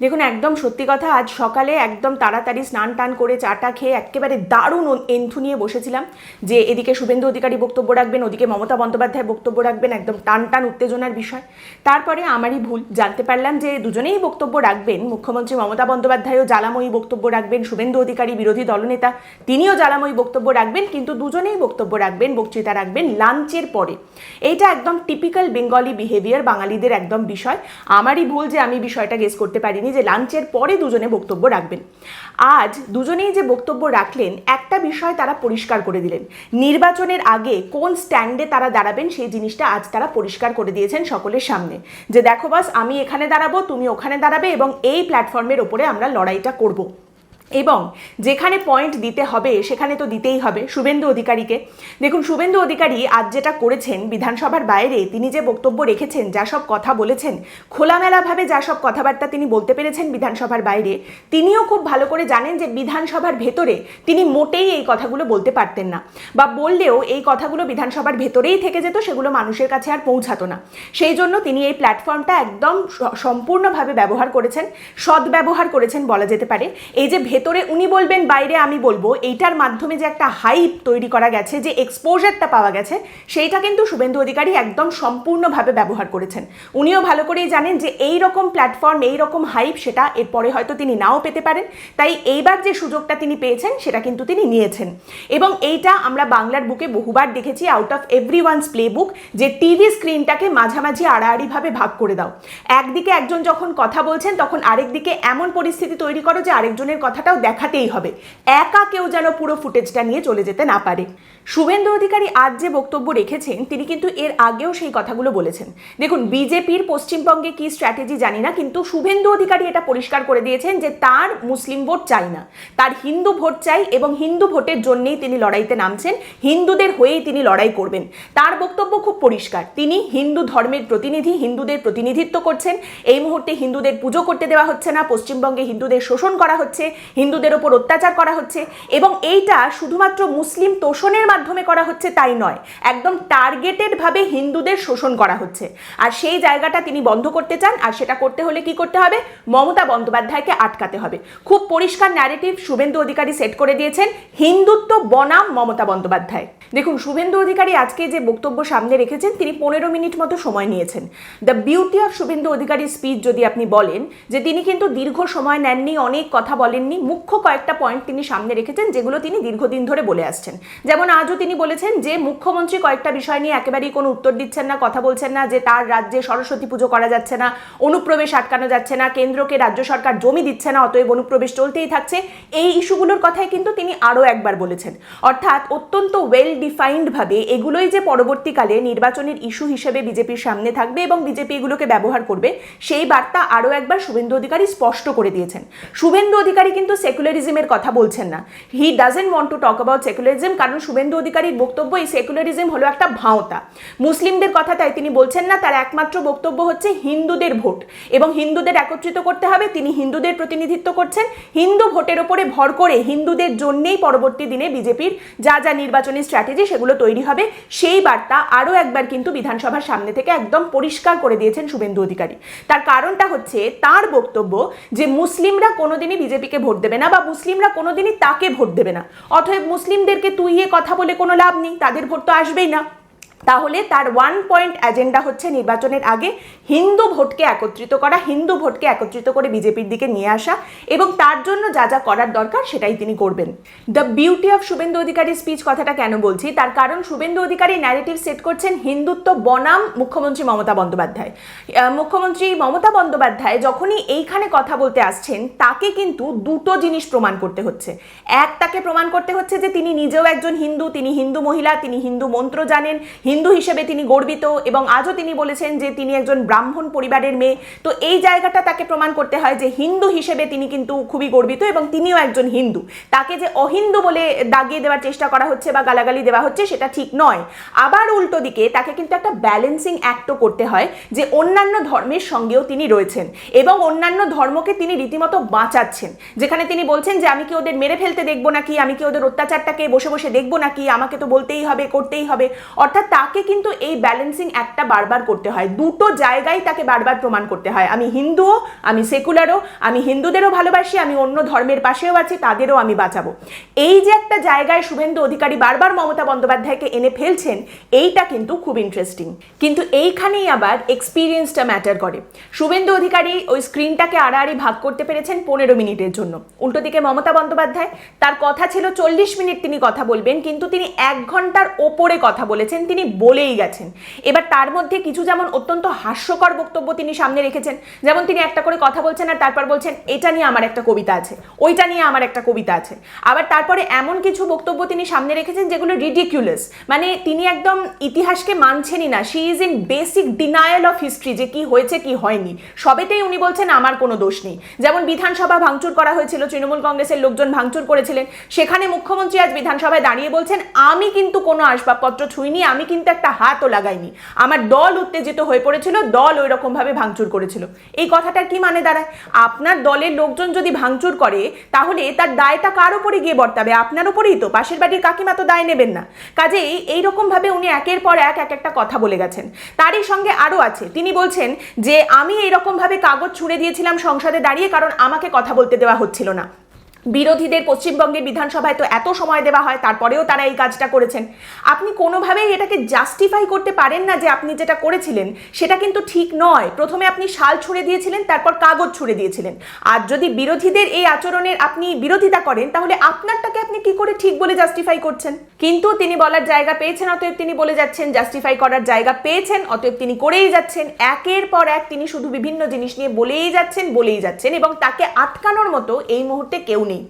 দেখুন, একদম সত্যি কথা, আজ সকালে একদম তাড়াতাড়ি স্নান টান করে চাটা খেয়ে একেবারে দারুণ এন্থু নিয়ে বসেছিলাম। যে এদিকে শুভেন্দু অধিকারী বক্তব্য রাখবেন, ওদিকে মমতা বন্দ্যোপাধ্যায় বক্তব্য রাখবেন, একদম টান টান উত্তেজনার বিষয়। তারপরে আমারই ভুল, জানতে পারলাম যে দুজনেই বক্তব্য রাখবেন, মুখ্যমন্ত্রী মমতা বন্দ্যোপাধ্যায়ও জ্বালাময়ী বক্তব্য রাখবেন, শুভেন্দু অধিকারী বিরোধী দলনেতা, তিনিও জ্বালাময়ী বক্তব্য রাখবেন, কিন্তু দুজনেই বক্তব্য রাখবেন, বক্তৃতা রাখবেন লাঞ্চের পরে। এইটা একদম টিপিক্যাল বেঙ্গলি বিহেভিয়ার বাঙালিদের একদম বিষয়। আমারই ভুল যে আমি বিষয়টা গেস করতে পারিনি যে লাঞ্চের পরে দুজনে বক্তব্য রাখবেন। আজ দুজনেই যে বক্তব্য রাখলেন, একটা বিষয় তারা পরিষ্কার করে দিলেন। নির্বাচনের আগে কোন স্ট্যান্ডে তারা দাঁড়াবেন, সেই জিনিসটা আজ তারা পরিষ্কার করে দিয়েছেন সকলের সামনে। যে দেখো বাস আমি এখানে দাঁড়াবো, তুমি ওখানে দাঁড়াবে এবং এই প্ল্যাটফর্মের ওপরে আমরা লড়াইটা করব। এবং যেখানে পয়েন্ট দিতে হবে, সেখানে তো দিতেই হবে শুভেন্দু অধিকারীকে। দেখুন, শুভেন্দু অধিকারী আজ যেটা করেছেন বিধানসভার বাইরে, তিনি যে বক্তব্য রেখেছেন, যা সব কথা বলেছেন, খোলামেলাভাবে যা সব কথাবার্তা তিনি বলতে পেরেছেন বিধানসভার বাইরে, তিনিও খুব ভালো করে জানেন যে বিধানসভার ভেতরে তিনি মোটেই এই কথাগুলো বলতে পারতেন না। বা বললেও এই কথাগুলো বিধানসভার ভেতরেই থেকে যেত, সেগুলো মানুষের কাছে আর পৌঁছাতো না। সেই জন্য তিনি এই প্ল্যাটফর্মটা একদম সম্পূর্ণভাবে ব্যবহার করেছেন, সদ্ব্যবহার করেছেন বলা যেতে পারে। এই যে ভেতরে উনি বলবেন, বাইরে আমি বলব। এইটার মাধ্যমে যে একটা হাইপ তৈরি করা গেছে, যে এক্সপোজারটা পাওয়া গেছে, সেইটা কিন্তু শুভেন্দু অধিকারী একদম সম্পূর্ণভাবে ব্যবহার করেছেন। উনিও ভালো করেই জানেন যে এই রকম প্ল্যাটফর্ম এই রকম হাইপ সেটা এরপরে হয়তো তিনি নাও পেতে পারেন। তাই এইবার যে সুযোগটা তিনি পেয়েছেন, সেটা কিন্তু তিনি নিয়েছেন। এবং এইটা আমরা বাংলার বুকে বহুবার দেখেছি out of every once play book যে টিভি স্ক্রিনটাকে মাঝামাঝি আড়াআড়িভাবে ভাগ করে দাও। একদিকে একজন যখন কথা বলছেন, তখন আরেকদিকে এমন পরিস্থিতি তৈরি করো যে আরেকজনের কথাটাও দেখাতেই হবে। একা কেউ যেন পুরো ফুটেজটা নিয়ে চলে যেতে না পারে। শুভেন্দু অধিকারী আজ যে বক্তব্য রেখেছেন, তিনি কিন্তু এর আগেও সেই কথাগুলো বলেছেন। দেখুন, বিজেপির পশ্চিমবঙ্গে কি স্ট্র্যাটেজি জানি না, কিন্তু শুভেন্দু অধিকারী এটা পরিষ্কার করে দিয়েছেন যে তার মুসলিম ভোট চাই না। তার হিন্দু ভোট চাই এবং হিন্দু ভোটের জন্যেই তিনি লড়াইতে নামছেন, হিন্দুদের হয়েই তিনি লড়াই করবেন। তার বক্তব্য খুব পরিষ্কার। তিনি হিন্দু ধর্মের প্রতিনিধি, হিন্দুদের প্রতিনিধিত্ব করছেন। এই মুহূর্তে হিন্দুদের পুজো করতে দেওয়া হচ্ছে না, পশ্চিমবঙ্গে হিন্দুদের শোষণ করা হচ্ছে হিন্দুদের ওপর অত্যাচার করা হচ্ছে এবং এইটা শুধুমাত্র মুসলিম তোষণের মাধ্যমে করা হচ্ছে তাই নয়, একদম টার্গেটেডভাবে হিন্দুদের শোষণ করা হচ্ছে। আর সেই জায়গাটা তিনি বন্ধ করতে চান, আর সেটা করতে হলে কি করতে হবে? মমতা বন্দ্যোপাধ্যায়কে আটকাতে হবে। খুব পরিষ্কার ন্যারেটিভ শুভেন্দু অধিকারী সেট করে দিয়েছেন, হিন্দুত্ব বনাম মমতা বন্দ্যোপাধ্যায়। দেখুন, শুভেন্দু অধিকারী আজকে যে বক্তব্য সামনে রেখেছেন, তিনি পনেরো মিনিট মতো সময় নিয়েছেন। দ্য বিউটি অফ শুভেন্দু অধিকারীর স্পিচ যদি আপনি বলেন, যে তিনি কিন্তু দীর্ঘ সময় নেননি, অনেক কথা বলেননি মুখ্য কয়েকটা পয়েন্ট তিনি সামনে রেখেছেন, যেগুলো তিনি দীর্ঘদিন ধরে বলে আসছেন। যেমন আজও তিনি বলেছেন যে, মুখ্যমন্ত্রী কয়েকটা বিষয় নিয়ে একেবারেই কোনো উত্তর দিচ্ছেন না, কথা বলছেন না যে, তার রাজ্যে সরস্বতী পুজো করা যাচ্ছে না, অনুপ্রবেশ আটকানো যাচ্ছে না, কেন্দ্রকে রাজ্য সরকার জমি দিচ্ছে না, অতএব অনুপ্রবেশ চলতেই থাকছে। এই ইস্যুগুলোর কথাই কিন্তু তিনি আরও একবার বলেছেন। অর্থাৎ অত্যন্ত ওয়েল ডিফাইন্ডভাবে এগুলোই যে পরবর্তীকালে নির্বাচনের ইস্যু হিসেবে বিজেপির সামনে থাকবে এবং বিজেপি এগুলোকে ব্যবহার করবে, সেই বার্তা আরও একবার শুভেন্দু অধিকারী স্পষ্ট করে দিয়েছেন। শুভেন্দু অধিকারী কিন্তু সেকুলারিজমের কথা বলছেন না। He doesn't want to talk about secularism কারণ শুভেন্দু অধিকারীর বক্তব্য এই সেকুলারিজম হলো একটা ভাঁওতা। মুসলিমদের কথা তাই তিনি বলছেন না, তার একমাত্র বক্তব্য হচ্ছে হিন্দুদের ভোট এবং হিন্দুদের একত্রিত করতে হবে, তিনি হিন্দুদের প্রতিনিধিত্ব করছেন। হিন্দু ভোটের ওপরে ভর করে হিন্দুদের জন্যেই পরবর্তী দিনে বিজেপির যা যা নির্বাচনী স্ট্র্যাটেজি সেগুলো তৈরি হবে, সেই বার্তা আরও একবার কিন্তু বিধানসভার সামনে থেকে একদম পরিষ্কার করে দিয়েছেন শুভেন্দু অধিকারী। তার কারণটা হচ্ছে, তার বক্তব্য যে মুসলিমরা কোনোদিনই বিজেপিকে ভোট দেবে না বা মুসলিমরা কোনোদিনই তাকে ভোট দেবে না। অতএব মুসলিমদেরকে তুইয়ে কথা বলে কোনো লাভ নেই, তাদের ভোট তো আসবেই না। তাহলে তার ওয়ান পয়েন্ট এজেন্ডা হচ্ছে নির্বাচনের আগে হিন্দু ভোটকে একত্রিত করা, হিন্দু ভোটকে একত্রিত করে বিজেপির দিকে নিয়ে আসা এবং তার জন্য যা যা করার দরকার সেটাই তিনি করবেন। দ্য বিউটি অফ শুভেন্দু অধিকারীর স্পিচ কথাটা কেন বলছি? তার কারণ শুভেন্দু অধিকারী ন্যারেটিভ সেট করছেন হিন্দুত্ব বনাম মুখ্যমন্ত্রী মমতা বন্দ্যোপাধ্যায়। মুখ্যমন্ত্রী মমতা বন্দ্যোপাধ্যায় যখনই এইখানে কথা বলতে আসছেন, তাকে কিন্তু দুটো জিনিস প্রমাণ করতে হচ্ছে। এক, তাকে প্রমাণ করতে হচ্ছে যে তিনি নিজেও একজন হিন্দু, তিনি হিন্দু মহিলা, তিনি হিন্দু মন্ত্র জানেন হিন্দু হিসেবে তিনি গর্বিত এবং আজও তিনি বলেছেন যে তিনি একজন ব্রাহ্মণ পরিবারের মেয়ে। তো এই জায়গাটা তাকে প্রমাণ করতে হয় যে হিন্দু হিসেবে তিনি কিন্তু খুবই গর্বিত এবং তিনিও একজন হিন্দু। তাকে যে অহিন্দু বলে দাগিয়ে দেওয়ার চেষ্টা করা হচ্ছে বা গালাগালি দেওয়া হচ্ছে সেটা ঠিক নয়। আবার উল্টো দিকে তাকে কিন্তু একটা ব্যালেন্সিং অ্যাক্টও করতে হয় যে অন্যান্য ধর্মের সঙ্গেও তিনি রয়েছেন এবং অন্যান্য ধর্মকে তিনি রীতিমতো বাঁচাচ্ছেন। যেখানে তিনি বলছেন যে, আমি কি ওদের মেরে ফেলতে দেখব নাকি? আমি কি ওদের অত্যাচারটাকে বসে বসে দেখব নাকি? আমাকে তো বলতেই হবে, করতেই হবে। অর্থাৎ তাকে কিন্তু এই ব্যালেন্সিং একটা বারবার করতে হয়। দুটো জায়গায় তাকে বারবার প্রমাণ করতে হয়। আমি হিন্দুও, আমি সেকুলারও আমি হিন্দুদেরও ভালোবাসি, আমি অন্য ধর্মের পাশেও আছি, তাদেরও আমি বাঁচাবো। এই যে একটা জায়গায় শুভেন্দু অধিকারী বারবার মমতা বন্দ্যোপাধ্যায়কে এনে ফেলছেন, এইটা কিন্তু খুব ইন্টারেস্টিং কিন্তু এইখানেই আবার এক্সপিরিয়েন্সটা ম্যাটার করে। শুভেন্দু অধিকারী ওই স্ক্রিনটাকে আড়াআড়ি ভাগ করতে পেরেছেন পনেরো মিনিটের জন্য। উল্টো দিকে মমতা বন্দ্যোপাধ্যায়, তার কথা ছিল চল্লিশ মিনিট তিনি কথা বলবেন, কিন্তু তিনি এক ঘণ্টার ওপরে কথা বলেছেন। তিনি বলেই গেছেন। এবার তার মধ্যে কিছু যেমন অত্যন্ত হাস্যকর বক্তব্য তিনি সামনে রেখেছেন, যেমন তিনি একটা করে কথা বলছেন আর তারপর বলছেন, এটা নিয়ে আমার একটা কবিতা আছে, ওইটা নিয়ে আমার একটা কবিতা আছে। আবার তারপরে এমন কিছু বক্তব্য তিনি সামনে রেখেছেন যেগুলো রিডিকুলাস মানে তিনি একদম ইতিহাসকে মানছেনই না she is in basic denial of history যে কি হয়েছে, কি হয়নি, সবেতেই উনি বলছেন, আমার কোনো দোষ নেই। যেমন বিধানসভা ভাঙচুর করা হয়েছিল, তৃণমূল কংগ্রেসের লোকজন ভাঙচুর করেছিলেন, সেখানে মুখ্যমন্ত্রী আজ বিধানসভায় দাঁড়িয়ে বলছেন, আমি কিন্তু কোনো আসবাবপত্র ছুঁইনি, আমি কিন্তু একটা হাতও লাগায়নি। আমার দল উত্তেজিত হয়ে পড়েছিল, দল ওই রকমভাবে ভাঙচুর করেছিল। এই কথাটার কি মানে দাঁড়ায়? আপনার দলের লোকজন যদি ভাঙচুর করে, তাহলে তার দায়টা কার উপরে গিয়ে বর্তাবে? আপনার উপরেই তো, পাশের বাড়ির কাকিমা তো দায় নেবেন না। কাজেই এইরকমভাবে উনি একের পর এক এক একটা কথা বলে গেছেন। তারই সঙ্গে আরও আছে, তিনি বলছেন যে, আমি এইরকমভাবে কাগজ ছুঁড়ে দিয়েছিলাম সংসদে দাঁড়িয়ে, কারণ আমাকে কথা বলতে দেওয়া হচ্ছিল না। বিরোধীদের পশ্চিমবঙ্গের বিধানসভায় তো এত সময় দেওয়া হয়, তারপরেও তারা এই কাজটা করেছেন। আপনি কোনোভাবেই এটাকে জাস্টিফাই করতে পারেন না যে আপনি যেটা করেছিলেন, সেটা কিন্তু ঠিক নয়। প্রথমে আপনি শাল ছুঁড়ে দিয়েছিলেন, তারপর কাগজ ছুঁড়ে দিয়েছিলেন। আর যদি বিরোধীদের এই আচরণের আপনি বিরোধিতা করেন, তাহলে আপনারটাকে আপনি কি করে ঠিক বলে জাস্টিফাই করছেন? কিন্তু তিনি বলার জায়গা পেয়েছেন, অতএব তিনি বলে যাচ্ছেন জাস্টিফাই করার জায়গা পেয়েছেন, অতএব তিনি করেই যাচ্ছেন। একের পর এক তিনি শুধু বিভিন্ন জিনিস নিয়ে বলেই যাচ্ছেন বলেই যাচ্ছেন এবং তাকে আটকানোর মতো এই মুহূর্তে কেউ নেই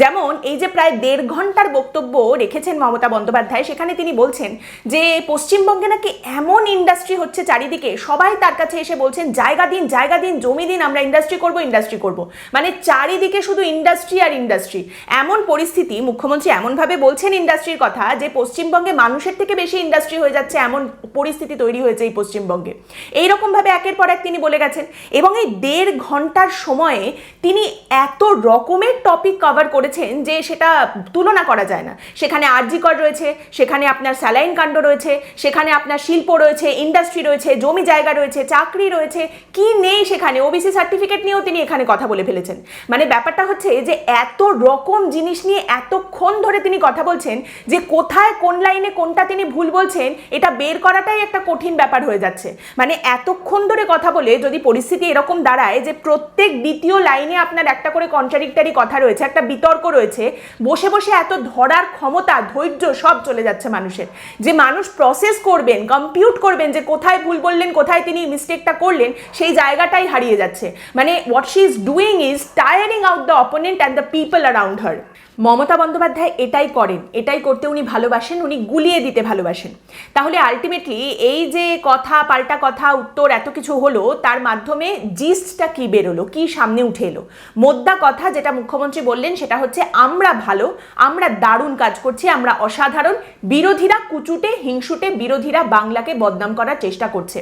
যেমন এই যে প্রায় দেড় ঘণ্টার বক্তব্য রেখেছেন মমতা বন্দ্যোপাধ্যায়, সেখানে তিনি বলছেন যে পশ্চিমবঙ্গে নাকি এমন ইন্ডাস্ট্রি হচ্ছে চারিদিকে, সবাই তার কাছে এসে বলছেন, জায়গা দিন জায়গা দিন, জমি দিন, আমরা ইন্ডাস্ট্রি করব ইন্ডাস্ট্রি করব। মানে চারিদিকে শুধু ইন্ডাস্ট্রি আর ইন্ডাস্ট্রি এমন পরিস্থিতি, মুখ্যমন্ত্রী এমনভাবে বলছেন ইন্ডাস্ট্রির কথা যে পশ্চিমবঙ্গে মানুষের থেকে বেশি ইন্ডাস্ট্রি হয়ে যাচ্ছে, এমন পরিস্থিতি তৈরি হয়েছে এই পশ্চিমবঙ্গে। এইরকমভাবে একের পর এক তিনি বলে গেছেন এবং এই দেড় ঘণ্টার সময়ে তিনি এত রকমের টপিক কভার করেছেন যে সেটা তুলনা করা যায় না। সেখানে আরজিকর রয়েছে, সেখানে আপনার স্যালাইন কাণ্ড রয়েছে, সেখানে আপনার শিল্প রয়েছে, ইন্ডাস্ট্রি রয়েছে, জমি জায়গা রয়েছে, চাকরি রয়েছে, কি নেই সেখানে? ওবিসি সার্টিফিকেট নিয়েও তিনি এখানে কথা বলে ফেলেছেন। মানে ব্যাপারটা হচ্ছে যে এত রকম জিনিস নিয়ে এতক্ষণ ধরে তিনি কথা বলছেন যে কোথায় কোন লাইনে কোনটা তিনি ভুল বলছেন, এটা বের করাটাই একটা কঠিন ব্যাপার হয়ে যাচ্ছে। মানে এতক্ষণ ধরে কথা বলে যদি পরিস্থিতি এরকম দাঁড়ায় যে প্রত্যেক দ্বিতীয় লাইনে আপনার একটা করে কন্ট্রাডিক্টারি কথা রয়েছে, একটা বিতর্ক রয়েছে, বসে বসে এত ধরার ক্ষমতা, ধৈর্য সব চলে যাচ্ছে মানুষের। যে মানুষ প্রসেস করবেন কম্পিউট করবেন যে কোথায় ভুল বললেন, কোথায় তিনি মিস্টেকটা করলেন, সেই জায়গাটাই হারিয়ে যাচ্ছে। মানে what she is doing is tiring out the opponent and the people around her Mamata Bandyopadhyay এটাই করেন, এটাই করতে উনি ভালোবাসেন, উনি গুলিয়ে দিতে ভালোবাসেন। তাহলে আলটিমেটলি এই যে কথা, পাল্টা কথা, উত্তর, এত কিছু হলো, তার মাধ্যমে জিস্টটা কি বেরোলো, কি সামনে উঠে এলো? মোদ্দা কথা যেটা মুখ্যমন্ত্রী বললেন সেটা হচ্ছে আমরা ভালো, আমরা দারুণ কাজ করছি, আমরা অসাধারণ। বিরোধীরা কুচুটে, হিংসুটে বিরোধীরা বাংলাকে বদনাম করার চেষ্টা করছে।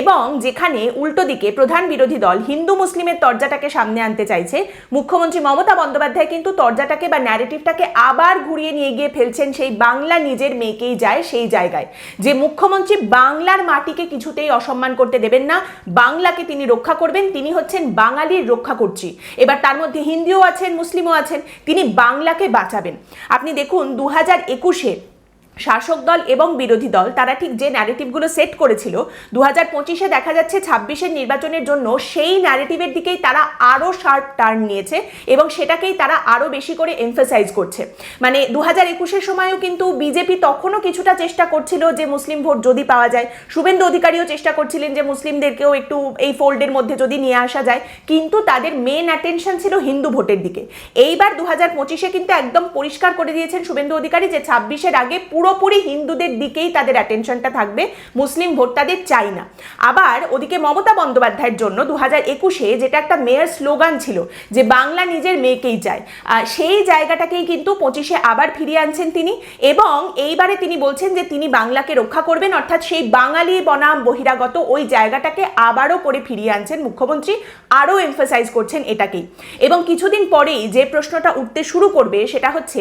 এবং যেখানে উল্টো দিকে প্রধান বিরোধী দল হিন্দু মুসলিমের তর্জাটাকে সামনে আনতে চাইছে, মুখ্যমন্ত্রী মমতা বন্দ্যোপাধ্যায় কিন্তু তর্জাটাকে বা ন্যারেটিভটাকে আবার ঘুরিয়ে নিয়ে গিয়ে ফেলছেন সেই বাংলা নিজের মেয়েকেই যায় সেই জায়গায়। যে মুখ্যমন্ত্রী বাংলার মাটিকে কিছুতেই অসম্মান করতে দেবেন না, বাংলাকে তিনি রক্ষা করবেন, তিনি হচ্ছেন বাঙালির রক্ষা করছি এবার তার মধ্যে হিন্দিও আছেন, মুসলিমও আছেন তিনি বাংলাকে বাঁচাবেন। আপনি দেখুন দু হাজার একুশে শাসক দল এবং বিরোধী দল, তারা ঠিক যে ন্যারেটিভগুলো সেট করেছিল দু হাজার পঁচিশে দেখা যাচ্ছে ছাব্বিশের নির্বাচনের জন্য সেই ন্যারেটিভের দিকেই তারা আরও শার্প টার্ন নিয়েছে এবং সেটাকেই তারা আরও বেশি করে এমফাসাইজ করছে। মানে দু হাজার একুশের সময়ও কিন্তু বিজেপি তখনও কিছুটা চেষ্টা করছিল যে মুসলিম ভোট যদি পাওয়া যায়, শুভেন্দু অধিকারীও চেষ্টা করছিলেন যে মুসলিমদেরকেও একটু এই ফোল্ডের মধ্যে যদি নিয়ে আসা যায়, কিন্তু তাদের মেন অ্যাটেনশন ছিল হিন্দু ভোটের দিকে। এইবার দু হাজার পঁচিশে কিন্তু একদম পরিষ্কার করে দিয়েছেন শুভেন্দু অধিকারী যে ছাব্বিশের আগে পুরোপুরি হিন্দুদের দিকেই তাদের অ্যাটেনশনটা থাকবে, মুসলিম ভোট তাদের চাই না। আবার ওদিকে মমতা বন্দ্যোপাধ্যায়ের জন্য দু হাজার একুশে যেটা একটা মেয়ের স্লোগান ছিল যে বাংলা নিজের মেয়েকেই চায়। সেই জায়গাটাকেই কিন্তু পঁচিশে আবার ফিরিয়ে আনছেন তিনি এবং এইবারে তিনি বলছেন যে তিনি বাংলাকে রক্ষা করবেন, অর্থাৎ সেই বাঙালি বনাম বহিরাগত ওই জায়গাটাকে আবারও করে ফিরিয়ে আনছেন মুখ্যমন্ত্রী, আরও এমফাসাইজ করছেন এটাকেই। এবং কিছুদিন পরেই যে প্রশ্নটা উঠতে শুরু করবে সেটা হচ্ছে,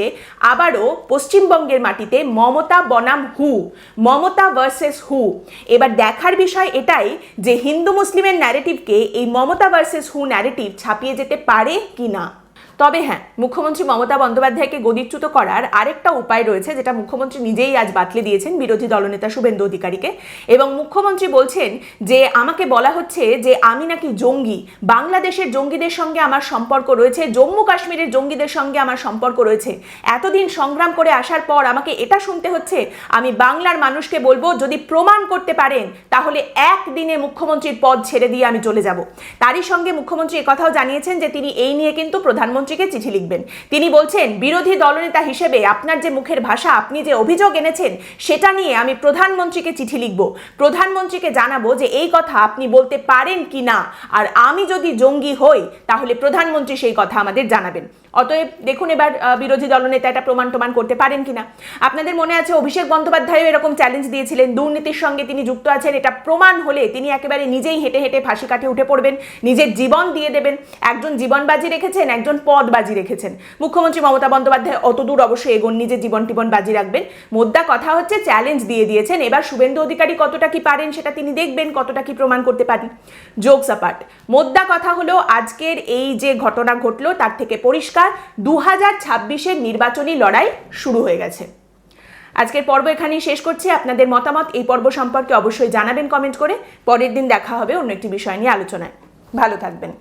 আবারও পশ্চিমবঙ্গের মাটিতে মম মমতা বনাম হু, মমতা ভার্সেস হু। এবার দেখার বিষয় এটাই যে হিন্দু মুসলিমের ন্যারেটিভকে এই মমতা ভার্সেস হু ন্যারেটিভ ছাপিয়ে যেতে পারে কি না তবে হ্যাঁ মুখ্যমন্ত্রী মমতা বন্দ্যোপাধ্যায়কে গদিচ্যুত করার আরেকটা উপায় রয়েছে, যেটা মুখ্যমন্ত্রী নিজেই আজ বাতলে দিয়েছেন বিরোধী দলনেতা শুভেন্দু অধিকারীকে। এবং মুখ্যমন্ত্রী বলছেন যে, আমাকে বলা হচ্ছে যে, আমি নাকি জঙ্গি। বাংলাদেশের জঙ্গিদের সঙ্গে আমার সম্পর্ক রয়েছে, জম্মু কাশ্মীরের জঙ্গিদের সঙ্গে আমার সম্পর্ক রয়েছে। এতদিন সংগ্রাম করে আসার পর আমাকে এটা শুনতে হচ্ছে, আমি বাংলার মানুষকে বলব, যদি প্রমাণ করতে পারেন, তাহলে একদিনে মুখ্যমন্ত্রীর পদ ছেড়ে দিয়ে আমি চলে যাব। তারই সঙ্গে মুখ্যমন্ত্রী কথাও জানিয়েছেন যে, তিনি এই নিয়ে কিন্তু প্রধানমন্ত্রীকে চিঠি লিখবেন। তিনি বলছেন, বিরোধী দলনেতা হিসেবে আপনার যে মুখের ভাষা, আপনি যে অভিযোগ এনেছেন, সেটা নিয়ে আমি প্রধানমন্ত্রীকে চিঠি লিখব। প্রধানমন্ত্রীকে জানাব যে এই কথা আপনি বলতে পারেন কি না। আর আমি যদি জঙ্গি হই, তাহলে প্রধানমন্ত্রী সেই কথা আমাদের জানাবেন। অতএব দেখুন এবার বিরোধী দলনেতা এটা প্রমাণ প্রমাণ করতে পারেন কিনা। আপনাদের মনে আছে অভিষেক বন্দ্যোপাধ্যায়ও এরকম চ্যালেঞ্জ দিয়েছিলেন, দুর্নীতির সঙ্গে তিনি যুক্ত আছেন, এটা প্রমাণ হলে তিনি একেবারে নিজেই হেঁটে হেঁটে ফাঁসি কাঠে উঠে পড়বেন, নিজের জীবন দিয়ে দেবেন। একজন জীবন বাজি রেখেছেন, একজন পদ বাজি রেখেছেন। মুখ্যমন্ত্রী মমতা বন্দ্যোপাধ্যায় অতদূর অবশ্যই এগোন নিজের জীবন টিবন বাজি রাখবেন। মোদ্দা কথা হচ্ছে চ্যালেঞ্জ দিয়ে দিয়েছেন, এবার শুভেন্দু অধিকারী কতটা কি পারেন সেটা তিনি দেখবেন, কতটা কি প্রমাণ করতে পারেন জোকস আপার্ট মোদ্দা কথা হলো আজকের এই যে ঘটনা ঘটলো, তার থেকে পরিষ্কার দু হাজার ছাব্বিশের নির্বাচনী লড়াই শুরু হয়ে গেছে। আজকের পর্ব এখানেই শেষ করছি। আপনাদের মতামত এই পর্ব সম্পর্কে অবশ্যই জানাবেন কমেন্ট করে। পরের দিন দেখা হবে অন্য একটি বিষয় নিয়ে আলোচনায়। ভালো থাকবেন।